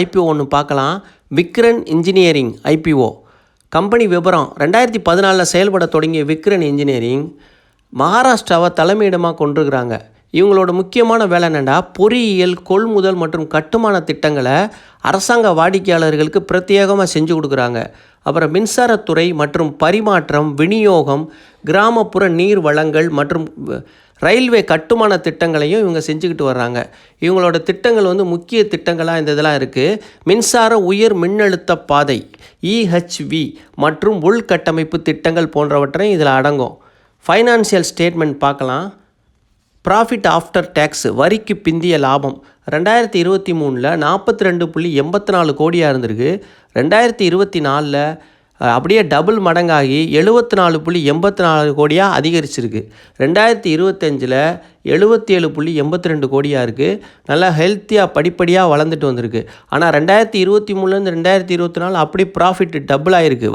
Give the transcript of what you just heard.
IPO ஒன்று பார்க்கலாம். Vitran engineering IPO company விவரம் ரெண்டாயிரத்தி பதினாலில் செயல்பட தொடங்கிய விக்ரன் இன்ஜினியரிங் மகாராஷ்டிராவை தலைமையிடமாக கொண்டிருக்கிறாங்க. இவங்களோட முக்கியமான வேலை என்னென்னா பொறியியல் கொள்முதல் மற்றும் கட்டுமான திட்டங்களை அரசாங்க வாடிக்கையாளர்களுக்கு பிரத்யேகமாக செஞ்சு கொடுக்குறாங்க. அப்புறம் மின்சாரத்துறை மற்றும் பரிமாற்றம் விநியோகம் கிராமப்புற நீர் வளங்கள் மற்றும் ரயில்வே கட்டுமான திட்டங்களையும் இவங்க செஞ்சுக்கிட்டு வர்றாங்க. இவங்களோட திட்டங்கள் வந்து முக்கிய திட்டங்களாக இந்த இதெல்லாம் இருக்குது மின்சார உயர் மின்னழுத்த பாதை இஹெச்வி மற்றும் உள்கட்டமைப்பு திட்டங்கள் போன்றவற்றை இதில் அடங்கும். ஃபைனான்சியல் ஸ்டேட்மெண்ட் பார்க்கலாம். ப்ராஃபிட் ஆஃப்டர் டேக்ஸ் வரிக்கு பிந்திய லாபம் ரெண்டாயிரத்தி இருபத்தி மூணில் நாற்பத்தி ரெண்டு புள்ளி எண்பத்தி நாலு கோடியாக இருந்திருக்கு. ரெண்டாயிரத்தி இருபத்தி நாலில் அப்படியே டபுள் மடங்காகி எழுபத்தி நாலு புள்ளி எண்பத்தி நாலு கோடியாக அதிகரிச்சிருக்கு. ரெண்டாயிரத்தி இருபத்தஞ்சில் எழுபத்தி ஏழு புள்ளி எண்பத்தி ரெண்டு கோடியாக இருக்குது நல்லா ஹெல்த்தியாக படிப்படியாக வளர்ந்துட்டு வந்திருக்கு. ஆனால் ரெண்டாயிரத்தி இருபத்தி மூணுலேருந்து ரெண்டாயிரத்தி இருபத்தி நாலு அப்படி ப்ராஃபிட் டபுள் ஆகிருக்கு